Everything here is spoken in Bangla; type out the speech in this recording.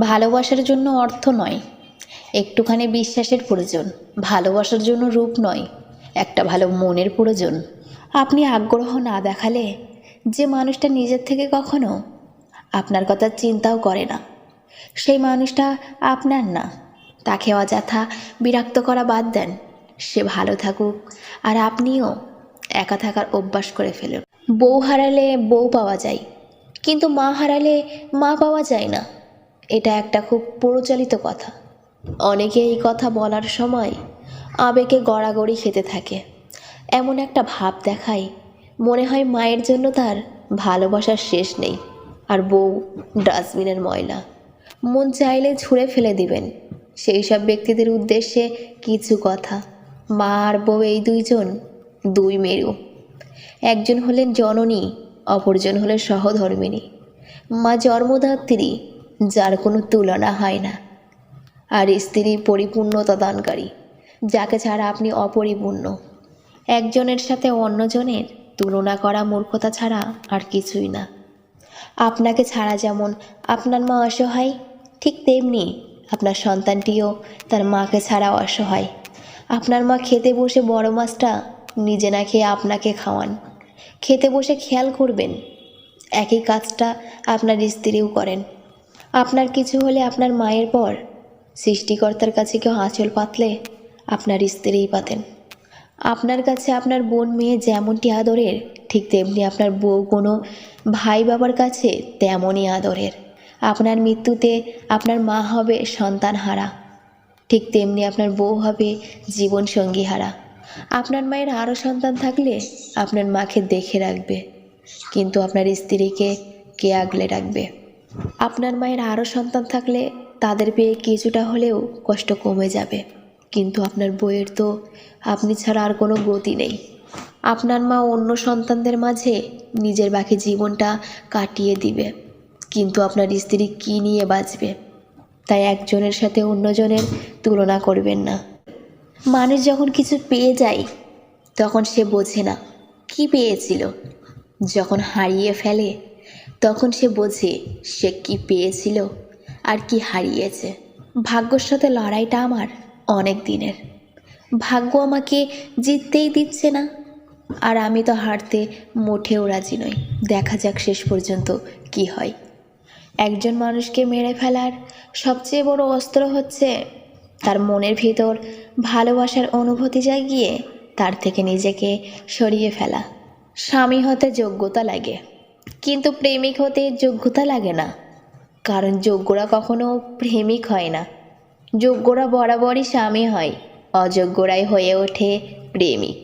ভালোবাসার জন্য অর্থ নয়, একটুখানি বিশ্বাসের প্রয়োজন, ভালোবাসার জন্য রূপ নয়, একটা ভালো মনের প্রয়োজন। আপনি আগ্রহ না দেখালে যে মানুষটা নিজের থেকে কখনো আপনার কথা চিন্তাও করে না। সেই মানুষটা আপনার না। তাকে অযথা বিরক্ত করা বাদ দেন। সে ভালো থাকুক আর আপনিও একা থাকার অভ্যাস করে ফেলুন। বউ হারালে বউ পাওয়া যায়, কিন্তু মা হারালে মা পাওয়া যায় না। এটা একটা খুব প্রচলিত কথা। অনেকে এই কথা বলার সময় আবেগে গড়াগড়ি খেতে থাকে। এমন একটা ভাব দেখায়, মনে হয় মায়ের জন্য তার ভালোবাসার শেষ নেই। আর বউ ডাস্টবিনের ময়লা। মন চাইলে ছুঁড়ে ফেলে দিবেন। সেই সব ব্যক্তিদের উদ্দেশ্যে কিছু কথা। মা আর বউ এই দুইজন, দুই মেরু। একজন হলেন জননী, অপরজন হলেন সহধর্মিণী মা জন্মদাত্রী যার কোনো তুলনা হয় না। আর স্ত্রী পরিপূর্ণতা দানকারী, যাকে ছাড়া আপনি অপরিপূর্ণ। একজনের সাথে অন্যজনের তুলনা করা মূর্খতা ছাড়া আর কিছুই না। আপনাকে ছাড়া যেমন আপনার মা অসহায়, ঠিক তেমনি আপনার সন্তানটিও তার মাকে ছাড়া অসহায়। আপনার মা খেতে বসে বড় মাছটা নিজে না খেয়ে আপনাকে খাওয়ান। খেতে বসে খেয়াল করবেন, একই কাজটা আপনার স্ত্রীও করেন। আপনার কিছু হলে আপনার মায়ের পর। সৃষ্টিকর্তার কাছে কেউ আঁচল পাতলে আপনার স্ত্রীই পাতেন। আপনার কাছে আপনার বোন মেয়ে যেমনটি আদরের, ঠিক তেমনি আপনার বউ কোনো ভাই বাবার কাছে তেমনই আদরের। আপনার মৃত্যুতে আপনার মা হবে সন্তান হারা, ঠিক তেমনি আপনার বউ হবে জীবন সঙ্গী হারা। আপনার মায়ের আরও সন্তান থাকলে আপনার মাকে দেখে রাখবে, কিন্তু আপনার স্ত্রীকে কে আগলে রাখবে? আপনার মায়ের আরও সন্তান থাকলে তাদের পেয়ে কিছুটা হলেও কষ্ট কমে যাবে। কিন্তু আপনার বইয়ের তো আপনি ছাড়া আর কোনো গতি নেই। আপনার মা অন্য সন্তানদের মাঝে নিজের বাকি জীবনটা কাটিয়ে দিবে। কিন্তু আপনার স্ত্রী কী নিয়ে বাঁচবে? তাই একজনের সাথে অন্যজনের তুলনা করবেন না। মানুষ যখন কিছু পেয়ে যায়, তখন সে বোঝে না কি পেয়েছিল। যখন হারিয়ে ফেলে তখন সে বোঝে সে কি পেয়েছিল আর কি হারিয়েছে। ভাগ্যর সাথে লড়াইটা আমার অনেক দিনের। ভাগ্য আমাকে জিততেই দিচ্ছে না। আর আমি তো হারতে মোটেও রাজি নই। দেখা যাক শেষ পর্যন্ত কি হয়। একজন মানুষকে মেরে ফেলার সবচেয়ে বড় অস্ত্র হচ্ছে তার মনের ভিতর ভালোবাসার অনুভূতি জাগিয়ে তার থেকে নিজেকে সরিয়ে ফেলা। স্বামী হতে যোগ্যতা লাগে। কিন্তু প্রেমিক হতে যোগ্যতা লাগে না। কারণ যোগ্যরা কখনো প্রেমিক হয় না। যোগ্যরা বরাবরই স্বামী হয়, অযোগ্যরাই হয়ে ওঠে প্রেমিক।